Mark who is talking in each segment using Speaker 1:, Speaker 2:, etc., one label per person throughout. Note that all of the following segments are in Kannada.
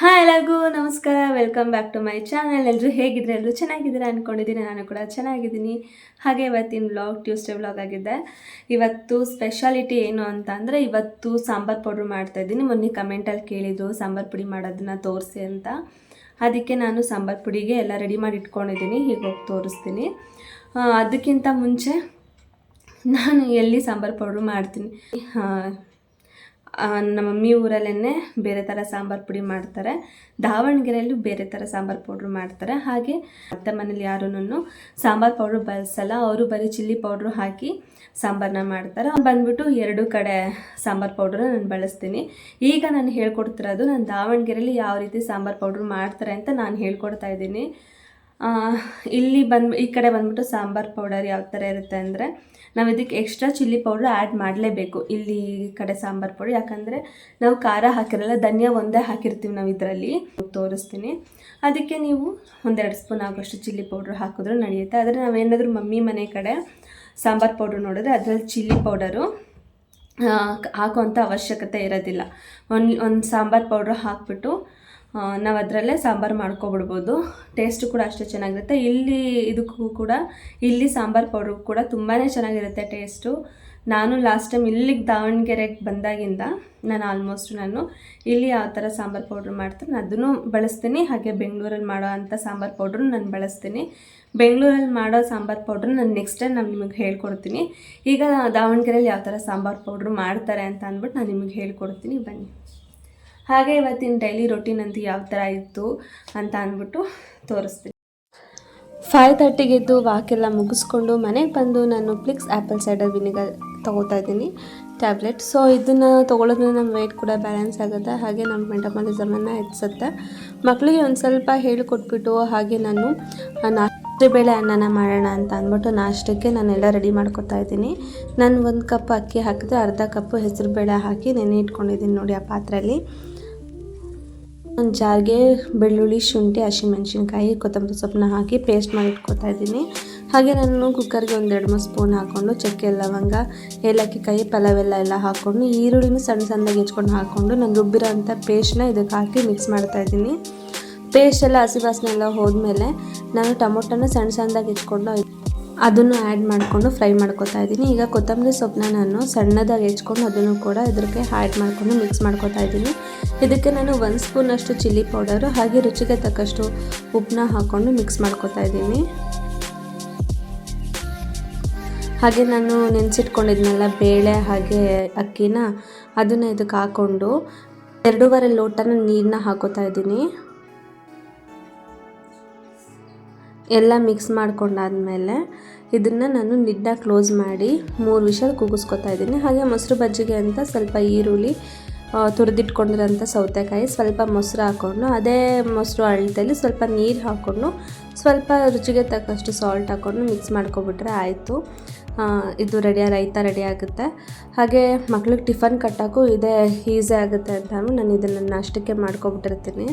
Speaker 1: ಹಾಯ್ ಎಲ್ಲರಿಗೂ ನಮಸ್ಕಾರ. Welcome back to my channel ಎಲ್ಲರೂ ಹೇಗಿದ್ರೆ ಎಲ್ಲರೂ ಚೆನ್ನಾಗಿದ್ದೀರಾ ಅಂದ್ಕೊಂಡಿದ್ದೀನಿ ನಾನು ಕೂಡ ಚೆನ್ನಾಗಿದ್ದೀನಿ. ಹಾಗೆ ಇವತ್ತಿನ ಬ್ಲಾಗ್ ಟ್ಯೂಸ್ಡೇ ಬ್ಲಾಗ್ ಆಗಿದೆ. ಇವತ್ತು ಸ್ಪೆಷಾಲಿಟಿ ಏನು ಅಂತ ಅಂದರೆ ಇವತ್ತು ಸಾಂಬಾರ್ ಪೌಡ್ರ್ ಮಾಡ್ತಾಯಿದ್ದೀನಿ ಮೊನ್ನೆ ಕಮೆಂಟಲ್ಲಿ ಕೇಳಿದ್ರು ಸಾಂಬಾರ್ ಪುಡಿ ಮಾಡೋದನ್ನ ತೋರಿಸಿ ಅಂತ. ಅದಕ್ಕೆ ನಾನು ಸಾಂಬಾರ್ ಪುಡಿಗೆ ಎಲ್ಲ ರೆಡಿ ಮಾಡಿ ಇಟ್ಕೊಂಡಿದ್ದೀನಿ. ಹೀಗೆ ಹೋಗಿ ತೋರಿಸ್ತೀನಿ. ಅದಕ್ಕಿಂತ ಮುಂಚೆ ನಾನು ಎಲ್ಲಿ ಸಾಂಬಾರು ಪೌಡ್ರ್ ಮಾಡ್ತೀನಿ? ನಮ್ಮ ಮಮ್ಮಿ ಊರಲ್ಲೇ ಬೇರೆ ಥರ ಸಾಂಬಾರು ಪುಡಿ ಮಾಡ್ತಾರೆ. ದಾವಣಗೆರೆಯಲ್ಲೂ ಬೇರೆ ಥರ ಸಾಂಬಾರು ಪೌಡ್ರ್ ಮಾಡ್ತಾರೆ. ಹಾಗೆ ಅತ್ತೆ ಮನೇಲಿ ಯಾರೂ ಸಾಂಬಾರು ಪೌಡ್ರ್ ಬಳಸಲ್ಲ, ಅವರು ಬರೀ ಚಿಲ್ಲಿ ಪೌಡ್ರು ಹಾಕಿ ಸಾಂಬಾರನ್ನ ಮಾಡ್ತಾರೆ. ಬಂದ್ಬಿಟ್ಟು ಎರಡು ಕಡೆ ಸಾಂಬಾರು ಪೌಡ್ರನ್ನ ನಾನು ಬಳಸ್ತೀನಿ. ಈಗ ನಾನು ಹೇಳ್ಕೊಡ್ತಿರೋದು ನಾನು ದಾವಣಗೆರೆಯಲ್ಲಿ ಯಾವ ರೀತಿ ಸಾಂಬಾರು ಪೌಡ್ರ್ ಮಾಡ್ತಾರೆ ಅಂತ ನಾನು ಹೇಳ್ಕೊಡ್ತಾ ಇದ್ದೀನಿ. ಇಲ್ಲಿ ಬಂದು, ಈ ಕಡೆ ಬಂದ್ಬಿಟ್ಟು ಸಾಂಬಾರ್ ಪೌಡರ್ ಯಾವ ಥರ ಇರುತ್ತೆ ಅಂದರೆ ನಾವು ಇದಕ್ಕೆ ಎಕ್ಸ್ಟ್ರಾ ಚಿಲ್ಲಿ ಪೌಡ್ರ್ ಆ್ಯಡ್ ಮಾಡಲೇಬೇಕು. ಇಲ್ಲಿ ಕಡೆ ಸಾಂಬಾರ್ ಪೌಡ್ರ್ ಯಾಕಂದರೆ ನಾವು ಖಾರ ಹಾಕಿರಲ್ಲ, ಧನಿಯಾ ಒಂದೇ ಹಾಕಿರ್ತೀವಿ ನಾವು ಇದರಲ್ಲಿ. ತೋರಿಸ್ತೀನಿ. ಅದಕ್ಕೆ ನೀವು ಒಂದೆರಡು ಸ್ಪೂನ್ ಆಗೋಷ್ಟು ಚಿಲ್ಲಿ ಪೌಡ್ರ್ ಹಾಕಿದ್ರು ನಡೆಯುತ್ತೆ. ಆದರೆ ನಾವೇನಾದರೂ ಮಮ್ಮಿ ಮನೆ ಕಡೆ ಸಾಂಬಾರ್ ಪೌಡ್ರ್ ನೋಡಿದ್ರೆ ಅದರಲ್ಲಿ ಚಿಲ್ಲಿ ಪೌಡರು ಹಾಕುವಂಥ ಅವಶ್ಯಕತೆ ಇರೋದಿಲ್ಲ. ಒಂದು ಒಂದು ಸಾಂಬಾರು ಪೌಡ್ರ್ ಹಾಕ್ಬಿಟ್ಟು ನಾವು ಅದರಲ್ಲೇ ಸಾಂಬಾರು ಮಾಡ್ಕೊಬಿಡ್ಬೋದು. ಟೇಸ್ಟು ಕೂಡ ಅಷ್ಟೇ ಚೆನ್ನಾಗಿರುತ್ತೆ. ಇಲ್ಲಿ ಇದಕ್ಕೂ ಕೂಡ, ಇಲ್ಲಿ ಸಾಂಬಾರು ಪೌಡ್ರು ಕೂಡ ತುಂಬಾ ಚೆನ್ನಾಗಿರುತ್ತೆ ಟೇಸ್ಟು ನಾನು ಲಾಸ್ಟ್ ಟೈಮ್ ಇಲ್ಲಿಗೆ ದಾವಣಗೆರೆಗೆ ಬಂದಾಗಿಂದ ನಾನು ಆಲ್ಮೋಸ್ಟ್ ನಾನು ಇಲ್ಲಿ ಯಾವ ಥರ ಸಾಂಬಾರು ಪೌಡ್ರ್ ಮಾಡ್ತೀನಿ ನಾನು ಅದನ್ನು ಬಳಸ್ತೀನಿ. ಹಾಗೆ ಬೆಂಗಳೂರಲ್ಲಿ ಮಾಡೋ ಅಂಥ ಸಾಂಬಾರು ಪೌಡ್ರು ನಾನು ಬಳಸ್ತೀನಿ. ಬೆಂಗಳೂರಲ್ಲಿ ಮಾಡೋ ಸಾಂಬಾರು ಪೌಡ್ರ್ ನಾನು ನೆಕ್ಸ್ಟ್ ಟೈಮ್ ನಾನು ನಿಮಗೆ ಹೇಳ್ಕೊಡ್ತೀನಿ. ಈಗ ದಾವಣಗೆರೆಯಲ್ಲಿ ಯಾವ ಥರ ಸಾಂಬಾರು ಪೌಡ್ರ್ ಮಾಡ್ತಾರೆ ಅಂತ ಅಂದ್ಬಿಟ್ಟು ನಾನು ನಿಮಗೆ ಹೇಳ್ಕೊಡ್ತೀನಿ. ಬನ್ನಿ. ಹಾಗೆ ಇವತ್ತಿನ ಡೈಲಿ ರೊಟೀನ್ ಅಂತ ಯಾವ ಥರ ಇತ್ತು ಅಂತ ಅಂದ್ಬಿಟ್ಟು ತೋರಿಸ್ತೀನಿ. ಫೈವ್ ತರ್ಟಿಗೆ ಎದ್ದು ವಾಕೆಲ್ಲ ಮುಗಿಸ್ಕೊಂಡು ಮನೆಗೆ ಬಂದು ನಾನು ಪ್ಲಿಕ್ಸ್ ಆ್ಯಪಲ್ ಸೈಡರ್ ವಿನಿಗರ್ ತೊಗೋತಾ ಇದ್ದೀನಿ. ಟ್ಯಾಬ್ಲೆಟ್ ಸೊ ಇದನ್ನು ತೊಗೊಳೋದ್ರಿಂದ ನಮ್ಮ ವೆಯ್ಟ್ ಕೂಡ ಬ್ಯಾಲೆನ್ಸ್ ಆಗುತ್ತೆ. ಹಾಗೆ ನಮ್ಮ ಮೆಟಬಾಲಿಸಮನ್ನು ಹೆಚ್ಚಿಸುತ್ತೆ. ಮಕ್ಕಳಿಗೆ ಒಂದು ಸ್ವಲ್ಪ ಹೇಳಿಕೊಟ್ಬಿಟ್ಟು ಹಾಗೆ ನಾನು ನಾಷ್ಟ ಬೇಳೆ ಅನ್ನನ ಮಾಡೋಣ ಅಂತ ಅಂದ್ಬಿಟ್ಟು ನಾಷ್ಟಕ್ಕೆ ನಾನೆಲ್ಲ ರೆಡಿ ಮಾಡ್ಕೊತಾ ಇದ್ದೀನಿ. ನಾನು ಒಂದು ಕಪ್ ಅಕ್ಕಿ ಹಾಕಿದ್ರೆ ಅರ್ಧ ಕಪ್ಪು ಹೆಸರು ಬೇಳೆ ಹಾಕಿ ನೆನೆ ಇಟ್ಕೊಂಡಿದ್ದೀನಿ ನೋಡಿ ಆ ಪಾತ್ರೆಯಲ್ಲಿ ಒಂದು ಜಾರಿಗೆ ಬೆಳ್ಳುಳ್ಳಿ, ಶುಂಠಿ ಹಸಿಮೆಣ್ಸಿನ್ಕಾಯಿ ಕೊತ್ತಂಬರಿ ಸೊಪ್ಪನ್ನ ಹಾಕಿ ಪೇಸ್ಟ್ ಮಾಡಿ ಇಟ್ಕೊತಾ ಇದ್ದೀನಿ. ಹಾಗೆ ನಾನು ಕುಕ್ಕರ್ಗೆ ಒಂದೆರಡು ಮೂರು ಸ್ಪೂನ್ ಹಾಕ್ಕೊಂಡು ಚಕ್ಕೆ, ಲವಂಗ, ಏಲಕ್ಕಿ ಕಾಯಿ ಪಲಾವೆಲ್ಲ ಎಲ್ಲ ಹಾಕ್ಕೊಂಡು ಈರುಳ್ಳಿನೂ ಸಣ್ಣ ಸಣ್ಣದಾಗಿ ಹೆಚ್ಕೊಂಡು ಹಾಕ್ಕೊಂಡು ನಾನು ರುಬ್ಬಿರೋ ಅಂಥ ಪೇಸ್ಟ್ನ ಇದಕ್ಕೆ ಹಾಕಿ ಮಿಕ್ಸ್ ಮಾಡ್ತಾ ಇದ್ದೀನಿ. ಪೇಸ್ಟ್ ಎಲ್ಲ ಹಸಿ ವಾಸನೆ ಎಲ್ಲ ಹೋದ್ಮೇಲೆ ನಾನು ಟೊಮೊಟೊನ ಸಣ್ಣ ಸಣ್ಣದಾಗಿ ಹೆಚ್ಕೊಂಡು ಅದನ್ನು ಆ್ಯಡ್ ಮಾಡಿಕೊಂಡು ಫ್ರೈ ಮಾಡ್ಕೊತಾ ಇದ್ದೀನಿ. ಈಗ ಕೊತ್ತಂಬರಿ ಸೊಪ್ಪನ್ನ ನಾನು ಸಣ್ಣದಾಗಿ ಹೆಚ್ಕೊಂಡು ಅದನ್ನು ಕೂಡ ಇದಕ್ಕೆ ಆ್ಯಡ್ ಮಾಡಿಕೊಂಡು ಮಿಕ್ಸ್ ಮಾಡ್ಕೊತಾ ಇದ್ದೀನಿ. ಇದಕ್ಕೆ ನಾನು ಒಂದು ಸ್ಪೂನಷ್ಟು ಚಿಲ್ಲಿ ಪೌಡರು ಹಾಗೆ ರುಚಿಗೆ ತಕ್ಕಷ್ಟು ಉಪ್ಪನ್ನ ಹಾಕ್ಕೊಂಡು ಮಿಕ್ಸ್ ಮಾಡ್ಕೊತಾ ಇದ್ದೀನಿ. ಹಾಗೆ ನಾನು ನೆನೆಸಿಟ್ಕೊಂಡಿದ್ನಲ್ಲ ಬೇಳೆ ಹಾಗೆ ಅಕ್ಕಿನ, ಅದನ್ನು ಇದಕ್ಕೆ ಹಾಕ್ಕೊಂಡು ಎರಡೂವರೆ ಲೋಟನ ನೀರನ್ನ ಹಾಕೋತಾ ಇದ್ದೀನಿ. ಎಲ್ಲ ಮಿಕ್ಸ್ ಮಾಡ್ಕೊಂಡಾದ್ಮೇಲೆ ಇದನ್ನು ನಾನು ನಿಡ್ಡ ಕ್ಲೋಸ್ ಮಾಡಿ ಮೂರು ವಿಷಲ್ ಕೂಗಿಸ್ಕೊತಾ ಇದ್ದೀನಿ. ಹಾಗೆ ಮೊಸರು ಬಜ್ಜಿಗೆ ಅಂತ ಸ್ವಲ್ಪ ಈರುಳ್ಳಿ ತುರಿದಿಟ್ಕೊಂಡಿರೋಂಥ ಸೌತೆಕಾಯಿ ಸ್ವಲ್ಪ ಮೊಸರು ಹಾಕ್ಕೊಂಡು ಅದೇ ಮೊಸರು ಅಳತೆಯಲ್ಲಿ ಸ್ವಲ್ಪ ನೀರು ಹಾಕ್ಕೊಂಡು ಸ್ವಲ್ಪ ರುಚಿಗೆ ತಕ್ಕಷ್ಟು ಸಾಲ್ಟ್ ಹಾಕ್ಕೊಂಡು ಮಿಕ್ಸ್ ಮಾಡ್ಕೊಬಿಟ್ರೆ ಆಯಿತು. ಇದು ರೆಡಿ ರೈತ ರೆಡಿ ಆಗುತ್ತೆ. ಹಾಗೆ ಮಕ್ಳಿಗೆ ಟಿಫನ್ ಕಟ್ಟೋಕ್ಕೂ ಇದೇ ಈಸಿ ಆಗುತ್ತೆ ಅಂತ ನಾನು ಇದನ್ನು ನಾಷ್ಟಕ್ಕೆ ಮಾಡ್ಕೊಬಿಟ್ಟಿರ್ತೀನಿ.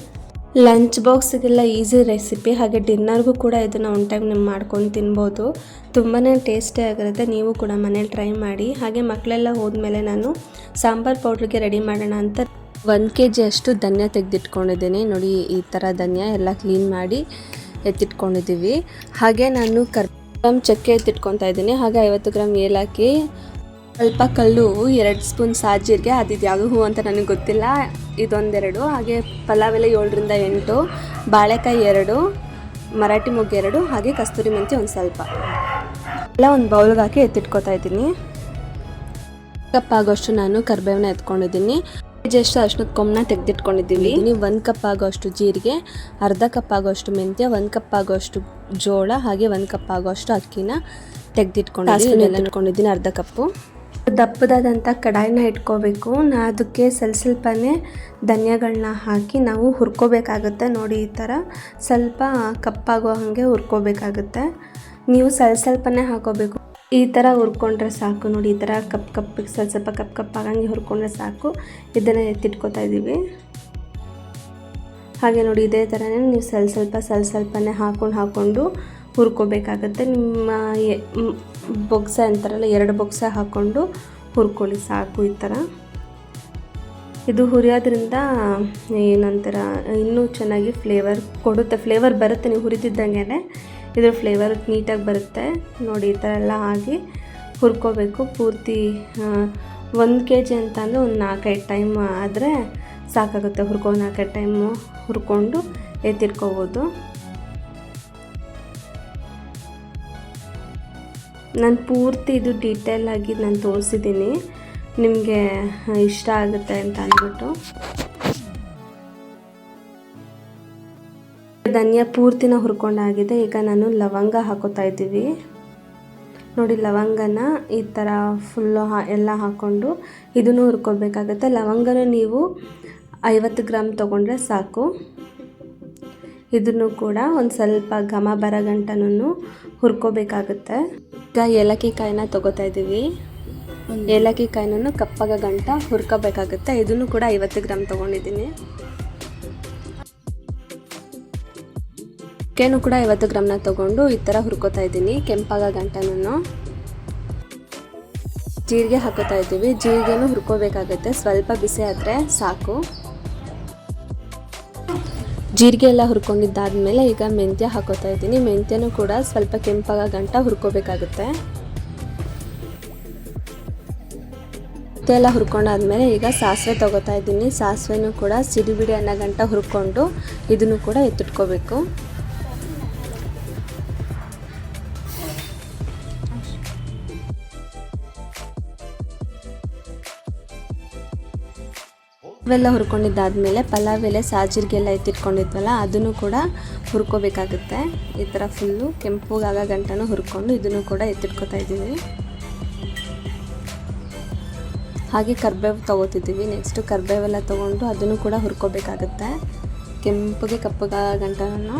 Speaker 1: ಲಂಚ್ ಬಾಕ್ಸಿಗೆಲ್ಲ ಈಸಿ ರೆಸಿಪಿ ಹಾಗೆ ಡಿನ್ನರ್ಗೂ ಕೂಡ ಇದನ್ನು ಒನ್ ಟೈಮ್ ನೀವು ಮಾಡ್ಕೊಂಡು ತಿನ್ಬೋದು. ತುಂಬಾ ಟೇಸ್ಟಿ ಆಗಿರುತ್ತೆ. ನೀವು ಕೂಡ ಮನೇಲಿ ಟ್ರೈ ಮಾಡಿ. ಹಾಗೆ ಮಕ್ಕಳೆಲ್ಲ ಹೋದ್ಮೇಲೆ ನಾನು ಸಾಂಬಾರ್ ಪೌಡ್ರಿಗೆ ರೆಡಿ ಮಾಡೋಣ ಅಂತ ಒಂದು ಕೆ ಜಿ ಅಷ್ಟು ಧನ್ಯ ತೆಗೆದಿಟ್ಕೊಂಡಿದ್ದೀನಿ. ನೋಡಿ, ಈ ಥರ ಧನ್ಯ ಎಲ್ಲ ಕ್ಲೀನ್ ಮಾಡಿ ಎತ್ತಿಟ್ಕೊಂಡಿದ್ದೀವಿ ಹಾಗೆ ನಾನು ಕರ್ ಚಕ್ಕೆ ಎತ್ತಿಟ್ಕೊತಾ ಇದ್ದೀನಿ. ಹಾಗೆ ಐವತ್ತು ಗ್ರಾಮ್ ಏಲಕ್ಕಿ ಸ್ವಲ್ಪ ಕಲ್ಲು ಎರಡು ಸ್ಪೂನ್ ಸಾಜೀರಿಗೆ ಅದಿದು ಯಾವುದು ಹೂ ಅಂತ ನನಗೆ ಗೊತ್ತಿಲ್ಲ. ಇದೊಂದೆರಡು ಹಾಗೆ ಪಲಾವ್ ಪಲಾವೆಲ್ಲ ಏಳರಿಂದ ಎಂಟು ಬಾಳೆಕಾಯಿ ಎರಡು ಮರಾಠಿ ಮೊಗ್ಗು ಎರಡು ಹಾಗೆ ಕಸ್ತೂರಿ ಮೆಂತ್ಯ ಒಂದು ಸ್ವಲ್ಪ. ಎಲ್ಲ ಒಂದು ಬೌಲ್ಗೆ ಹಾಕಿ ಎತ್ತಿಟ್ಕೊತಾ ಇದ್ದೀನಿ. ಕಪ್ ಆಗೋಷ್ಟು ನಾನು ಕರ್ಬೇವನ್ನ ಎತ್ಕೊಂಡಿದ್ದೀನಿ. ಜಸ್ಟ್ ಅಷ್ಟು ಕೊಮ್ಮನ ತೆಗೆದಿಟ್ಕೊಂಡಿದ್ದೀನಿ ನೀವು ಒಂದು ಕಪ್ ಆಗೋಷ್ಟು ಜೀರಿಗೆ ಅರ್ಧ ಕಪ್ ಆಗೋಷ್ಟು ಮೆಂತ್ಯ ಒಂದು ಕಪ್ ಆಗೋಷ್ಟು ಜೋಳ ಹಾಗೆ ಒಂದು ಕಪ್ ಆಗೋಷ್ಟು ಅಕ್ಕಿನ ತೆಗೆದಿಟ್ಕೊಂಡಿದ್ದೀನಿ ಎಲ್ಲ ಇಟ್ಕೊಂಡಿದ್ದೀನಿ ಅರ್ಧ ಕಪ್ಪು. ದಪ್ಪದಾದಂಥ ಕಡಾಯಿನ ಇಟ್ಕೋಬೇಕು. ನಾ ಅದಕ್ಕೆ ಸ್ವಲ್ಪ ಸ್ವಲ್ಪನೇ ಧನ್ಯಗಳನ್ನ ಹಾಕಿ ನಾವು ಹುರ್ಕೋಬೇಕಾಗುತ್ತೆ ನೋಡಿ ಈ ಥರ. ಸ್ವಲ್ಪ ಕಪ್ಪಾಗೋ ಹಾಗೆ ಹುರ್ಕೋಬೇಕಾಗುತ್ತೆ. ನೀವು ಸ್ವಲ್ಪ ಸ್ವಲ್ಪನೇ ಹಾಕೋಬೇಕು. ಈ ಥರ ಹುರ್ಕೊಂಡ್ರೆ ಸಾಕು ನೋಡಿ, ಈ ಥರ ಕಪ್ ಕಪ್ಪಿಗೆ ಸ್ವಲ್ಪ ಸ್ವಲ್ಪ ಕಪ್ ಕಪ್ಪಾಗಂಗೆ ಹುರ್ಕೊಂಡ್ರೆ ಸಾಕು. ಇದನ್ನು ಎತ್ತಿಟ್ಕೋತಾ ಇದ್ದೀವಿ. ಹಾಗೆ ನೋಡಿ, ಇದೇ ಥರನೇ ನೀವು ಸ್ವಲ್ಪ ಸ್ವಲ್ಪ ಸ್ವಲ್ಪ ಸ್ವಲ್ಪನೇ ಹಾಕೊಂಡು ಹಾಕ್ಕೊಂಡು ಹುರ್ಕೋಬೇಕಾಗತ್ತೆ. ನಿಮ್ಮ ಬೊಗ್ಸೆ ಅಂತಾರಲ್ಲ, ಎರಡು ಬೊಗ್ಸೆ ಹಾಕ್ಕೊಂಡು ಹುರ್ಕೊಳ್ಳಿ, ಸಾಕು ಈ ಥರ. ಇದು ಹುರಿಯೋದ್ರಿಂದ ಏನಂತಾರ, ಇನ್ನೂ ಚೆನ್ನಾಗಿ ಫ್ಲೇವರ್ ಕೊಡುತ್ತೆ, ಫ್ಲೇವರ್ ಬರುತ್ತೆ ನೀವು ಹುರಿದಿದ್ದಂಗೆ ಇದ್ರ ಫ್ಲೇವರ್ ನೀಟಾಗಿ ಬರುತ್ತೆ. ನೋಡಿ, ಈ ಥರ ಎಲ್ಲ ಆಗಿ ಹುರ್ಕೋಬೇಕು. ಪೂರ್ತಿ ಒಂದು ಕೆ ಜಿ ಅಂತ ಅಂದರೆ ಒಂದು ನಾಲ್ಕೈದು ಟೈಮ್ ಆದರೆ ಸಾಕಾಗುತ್ತೆ ಹುರ್ಕೊ ನಾಲ್ಕೈದು ಟೈಮು ಹುರ್ಕೊಂಡು ಎತ್ತಿಟ್ಕೋಬೋದು. ನಾನು ಪೂರ್ತಿ ಇದು ಡೀಟೇಲ್ ಆಗಿ ನಾನು ತೋರಿಸಿದ್ದೀನಿ. ನಿಮಗೆ ಇಷ್ಟ ಆಗುತ್ತೆ ಅಂತ ಅಂದ್ಬಿಟ್ಟು. ಧನಿಯಾ ಪೂರ್ತಿನ ಹುರ್ಕೊಂಡಾಗಿದೆ ಈಗ ನಾನು ಲವಂಗ ಹಾಕೋತಾ ಇದ್ದೀವಿ. ನೋಡಿ, ಲವಂಗನ ಈ ಥರ ಫುಲ್ಲು ಹಾ ಎಲ್ಲ ಹಾಕ್ಕೊಂಡು ಇದನ್ನು ಹುರ್ಕೊಬೇಕಾಗತ್ತೆ. ಲವಂಗನ ನೀವು ಐವತ್ತು ಗ್ರಾಮ್ ತೊಗೊಂಡ್ರೆ ಸಾಕು. ಇದನ್ನು ಕೂಡ ಒಂದು ಸ್ವಲ್ಪ ಘಮ ಬರೋ ಗಂಟನೂ ಹುರ್ಕೋಬೇಕಾಗುತ್ತೆ. ಈಗ ಏಲಕ್ಕಿ ಕಾಯಿನ ತೊಗೋತಾ ಇದ್ದೀವಿ. ಏಲಕ್ಕಿ ಕಾಯಿನೂ ಕಪ್ಪಾಗ ಗಂಟ ಹುರ್ಕೋಬೇಕಾಗುತ್ತೆ. ಇದನ್ನು ಕೂಡ ಐವತ್ತು ಗ್ರಾಮ್ ತೊಗೊಂಡಿದ್ದೀನಿ. ಕೇನು ಕೂಡ ಐವತ್ತು ಗ್ರಾಮ್ನ ತೊಗೊಂಡು ಈ ಥರ ಹುರ್ಕೋತಾ ಇದ್ದೀನಿ. ಕೆಂಪಾಗ ಗಂಟನೂ ಜೀರಿಗೆ ಹಾಕೋತಾ ಇದ್ದೀವಿ. ಜೀರಿಗೆನೂ ಹುರ್ಕೋಬೇಕಾಗುತ್ತೆ. ಸ್ವಲ್ಪ ಬಿಸಿ ಆದರೆ ಸಾಕು. ಜೀರಿಗೆ ಎಲ್ಲ ಹುರ್ಕೊಂಡಿದ್ದಾದ್ಮೇಲೆ ಈಗ ಮೆಂತ್ಯ ಹಾಕೋತಾ ಇದ್ದೀನಿ. ಮೆಂತ್ಯನೂ ಕೂಡ ಸ್ವಲ್ಪ ಕೆಂಪಾಗ ಗಂಟ ಹುರ್ಕೋಬೇಕಾಗುತ್ತೆ. ಎಲ್ಲ ಹುರ್ಕೊಂಡಾದ್ಮೇಲೆ ಈಗ ಸಾಸಿವೆ ತೊಗೋತಾ ಇದ್ದೀನಿ. ಸಾಸಿವೆನೂ ಕೂಡ ಸಿಡಿಬಿಡಿ ಅನ್ನೋ ಗಂಟ ಹುರ್ಕೊಂಡು ಇದನ್ನು ಕೂಡ ಎತ್ತಿಟ್ಕೋಬೇಕು. ಇವೆಲ್ಲ ಹುರ್ಕೊಂಡಿದ್ದಾದ್ಮೇಲೆ ಪಲಾವ್ ಎಲೆ ಸಾಜೀರಿಗೆಲ್ಲ ಎತ್ತಿಟ್ಕೊಂಡಿದ್ವಲ್ಲ, ಅದನ್ನು ಕೂಡ ಹುರ್ಕೋಬೇಕಾಗುತ್ತೆ. ಈ ಥರ ಫುಲ್ಲು ಕೆಂಪುಗಾಗ ಗಂಟನೂ ಹುರ್ಕೊಂಡು ಇದನ್ನು ಕೂಡ ಎತ್ತಿಟ್ಕೊತಾ ಇದ್ದೀವಿ. ಹಾಗೆ ಕರ್ಬೇವು ತೊಗೋತಿದ್ದೀವಿ. ನೆಕ್ಸ್ಟು ಕರ್ಬೇವೆಲ್ಲ ತೊಗೊಂಡು ಅದನ್ನು ಕೂಡ ಹುರ್ಕೋಬೇಕಾಗುತ್ತೆ. ಕೆಂಪುಗೆ ಕಪ್ಪುಗಾಗ ಗಂಟನೂ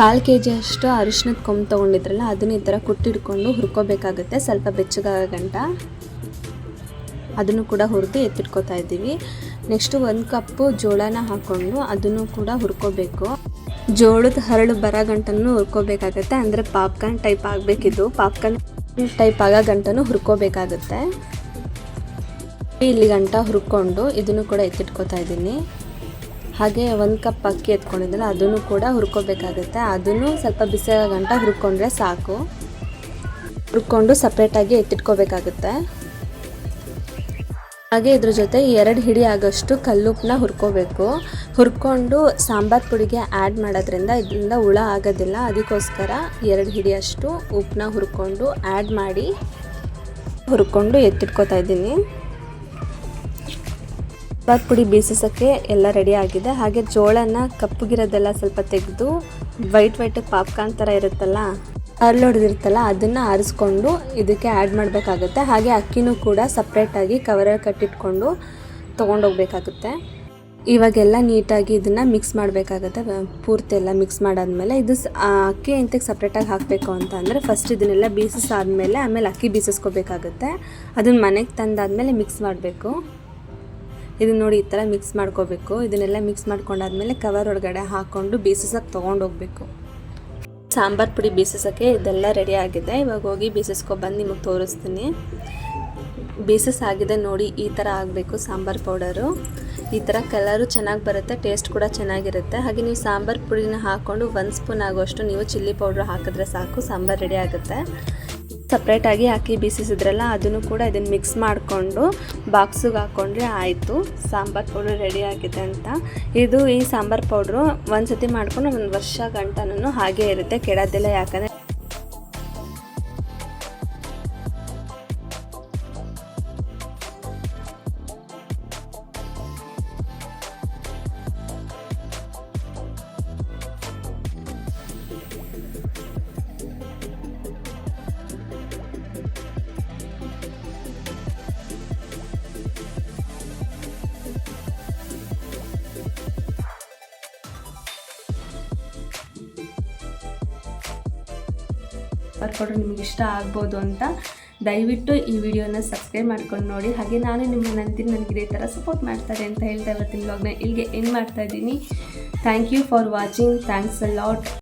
Speaker 1: ಕಾಲು ಕೆ ಜಿ ಅಷ್ಟು ಅರಿಶಿನದ ಕೊಂಬು ತೊಗೊಂಡಿದ್ರಲ್ಲ, ಅದನ್ನು ಈ ಥರ ಕುಟ್ಟಿಡ್ಕೊಂಡು ಹುರ್ಕೋಬೇಕಾಗುತ್ತೆ, ಸ್ವಲ್ಪ ಬೆಚ್ಚಗಾಗ ಗಂಟ. ಅದನ್ನು ಕೂಡ ಹುರಿದು ಎತ್ತಿಟ್ಕೋತಾ ಇದ್ದೀವಿ. ನೆಕ್ಸ್ಟು ಒಂದು ಕಪ್ಪು ಜೋಳನ ಹಾಕ್ಕೊಂಡು ಅದನ್ನು ಕೂಡ ಹುರ್ಕೋಬೇಕು. ಜೋಳದ ಹರಳು ಬರೋ ಗಂಟನ್ನು ಹುರ್ಕೋಬೇಕಾಗತ್ತೆ. ಅಂದರೆ ಪಾಪ್ಕಾರ್ನ್ ಟೈಪ್ ಆಗಬೇಕಿದ್ದು ಪಾಪ್ಕಾರ್ನ್ ಟೈಪ್ ಆಗೋ ಗಂಟನ್ನು ಹುರ್ಕೋಬೇಕಾಗುತ್ತೆ. ಇಲ್ಲಿ ಗಂಟ ಹುರ್ಕೊಂಡು ಇದನ್ನು ಕೂಡ ಎತ್ತಿಟ್ಕೋತಾ ಇದ್ದೀನಿ. ಹಾಗೆ ಒಂದು ಕಪ್ ಅಕ್ಕಿ ಎತ್ಕೊಂಡಿದ್ದಲ್ಲ ಅದನ್ನು ಕೂಡ ಹುರ್ಕೋಬೇಕಾಗುತ್ತೆ. ಅದನ್ನು ಸ್ವಲ್ಪ ಬಿಸಿಯಾಗ ಗಂಟ ಹುರ್ಕೊಂಡ್ರೆ ಸಾಕು. ಹುರ್ಕೊಂಡು ಸಪ್ರೇಟಾಗಿ ಎತ್ತಿಟ್ಕೋಬೇಕಾಗುತ್ತೆ. ಹಾಗೆ ಇದ್ರ ಜೊತೆ ಎರಡು ಹಿಡಿ ಆಗೋಷ್ಟು ಕಲ್ಲುಪ್ಪನ್ನ ಹುರ್ಕೋಬೇಕು. ಹುರ್ಕೊಂಡು ಸಾಂಬಾರು ಪುಡಿಗೆ ಆ್ಯಡ್ ಮಾಡೋದ್ರಿಂದ ಇದರಿಂದ ಹುಳ ಆಗೋದಿಲ್ಲ. ಅದಕ್ಕೋಸ್ಕರ ಎರಡು ಹಿಡಿಯಷ್ಟು ಉಪ್ಪನ್ನ ಹುರ್ಕೊಂಡು ಆ್ಯಡ್ ಮಾಡಿ ಹುರ್ಕೊಂಡು ಎತ್ತಿಟ್ಕೋತಾ ಇದ್ದೀನಿ. ಸಾಂಬಾರು ಪುಡಿ ಬೀಸಿಸೋಕ್ಕೆ ಎಲ್ಲ ರೆಡಿ ಆಗಿದೆ. ಹಾಗೆ ಜೋಳನ ಕಪ್ಪಗಿರೋದೆಲ್ಲ ಸ್ವಲ್ಪ ತೆಗೆದು ವೈಟ್ ವೈಟ್ ಪಾಪ್ಕಾರ್ನ್ ಥರ ಇರುತ್ತಲ್ಲ ಅರ್ಲೊಡ್ದಿರುತ್ತಲ್ಲ ಅದನ್ನು ಆರಿಸ್ಕೊಂಡು ಇದಕ್ಕೆ ಆ್ಯಡ್ ಮಾಡಬೇಕಾಗುತ್ತೆ. ಹಾಗೆ ಅಕ್ಕಿನೂ ಕೂಡ ಸಪ್ರೇಟಾಗಿ ಕವರಲ್ಲಿ ಕಟ್ಟಿಟ್ಕೊಂಡು ತೊಗೊಂಡೋಗ್ಬೇಕಾಗುತ್ತೆ. ಇವಾಗೆಲ್ಲ ನೀಟಾಗಿ ಇದನ್ನು ಮಿಕ್ಸ್ ಮಾಡಬೇಕಾಗತ್ತೆ. ಪೂರ್ತಿ ಎಲ್ಲ ಮಿಕ್ಸ್ ಮಾಡಾದ್ಮೇಲೆ ಇದು ಅಕ್ಕಿ ಎಂತಕ್ಕೆ ಸಪ್ರೇಟಾಗಿ ಹಾಕಬೇಕು ಅಂತ ಅಂದರೆ ಫಸ್ಟ್ ಇದನ್ನೆಲ್ಲ ಬೀಸಿಸಾದ್ಮೇಲೆ ಆಮೇಲೆ ಅಕ್ಕಿ ಬೀಸಿಸ್ಕೋಬೇಕಾಗುತ್ತೆ. ಅದನ್ನು ಮನೆಗೆ ತಂದಾದ್ಮೇಲೆ ಮಿಕ್ಸ್ ಮಾಡಬೇಕು. ಇದನ್ನ ನೋಡಿ ಈ ಥರ ಮಿಕ್ಸ್ ಮಾಡ್ಕೋಬೇಕು. ಇದನ್ನೆಲ್ಲ ಮಿಕ್ಸ್ ಮಾಡ್ಕೊಂಡಾದ್ಮೇಲೆ ಕವರ್ ಒಳಗಡೆ ಹಾಕ್ಕೊಂಡು ಬೀಸಿಸಕ್ಕೆ ತೊಗೊಂಡೋಗ್ಬೇಕು. ಸಾಂಬಾರು ಪುಡಿ ಬೀಸಿಸೋಕ್ಕೆ ಇದೆಲ್ಲ ರೆಡಿ ಆಗಿದೆ. ಇವಾಗ ಹೋಗಿ ಬೀಸಿಸ್ಕೊಬಂದು ನಿಮಗೆ ತೋರಿಸ್ತೀನಿ. ಬೀಸಸ್ ಆಗಿದೆ ನೋಡಿ, ಈ ಥರ ಆಗಬೇಕು ಸಾಂಬಾರು ಪೌಡರು. ಈ ಥರ ಕಲರು ಚೆನ್ನಾಗಿ ಬರುತ್ತೆ ಟೇಸ್ಟ್ ಕೂಡ ಚೆನ್ನಾಗಿರುತ್ತೆ. ಹಾಗೆ ನೀವು ಸಾಂಬಾರು ಪುಡಿನ ಹಾಕ್ಕೊಂಡು ಒಂದು ಸ್ಪೂನ್ ಆಗೋಷ್ಟು ನೀವು ಚಿಲ್ಲಿ ಪೌಡ್ರ್ ಹಾಕಿದ್ರೆ ಸಾಕು, ಸಾಂಬಾರು ರೆಡಿ ಆಗುತ್ತೆ. ಸಪ್ರೇಟಾಗಿ ಹಾಕಿ ಬೀಸಿಸಿದ್ರಲ್ಲ, ಅದನ್ನು ಕೂಡ ಇದನ್ನು ಮಿಕ್ಸ್ ಮಾಡಿಕೊಂಡು ಬಾಕ್ಸಿಗೆ ಹಾಕ್ಕೊಂಡ್ರೆ ಆಯಿತು. ಸಾಂಬಾರು ಪೌಡ್ರ್ ರೆಡಿ ಆಗಿದೆ ಅಂತ. ಇದು ಈ ಸಾಂಬಾರು ಪೌಡ್ರು ಒಂದು ಸತಿ ಮಾಡ್ಕೊಂಡು ಒಂದು ವರ್ಷ ಗಂಟನೂ ಹಾಗೇ ಇರುತ್ತೆ, ಕೆಡೋದಿಲ್ಲ ಯಾಕಂದರೆ ಬರ್ಕೊಟ್ರೆ ನಿಮ್ಗೆ ಇಷ್ಟ ಆಗ್ಬೋದು ಅಂತ ದಯವಿಟ್ಟು ಈ ವಿಡಿಯೋನ ಸಬ್ಸ್ಕ್ರೈಬ್ ಮಾಡ್ಕೊಂಡು ನೋಡಿ. ಹಾಗೆ ನಾನು ನಿಮ್ಮ ನಂತೀನಿ, ನನಗೆ ಇದೇ ಥರ ಸಪೋರ್ಟ್ ಮಾಡ್ತಾರೆ ಅಂತ ಹೇಳ್ತಾ ಇವತ್ತಿನ ಇಲ್ಲಿಗೆ ಏನು ಮಾಡ್ತಾ ಇದ್ದೀನಿ. Thank you for watching thanks a lot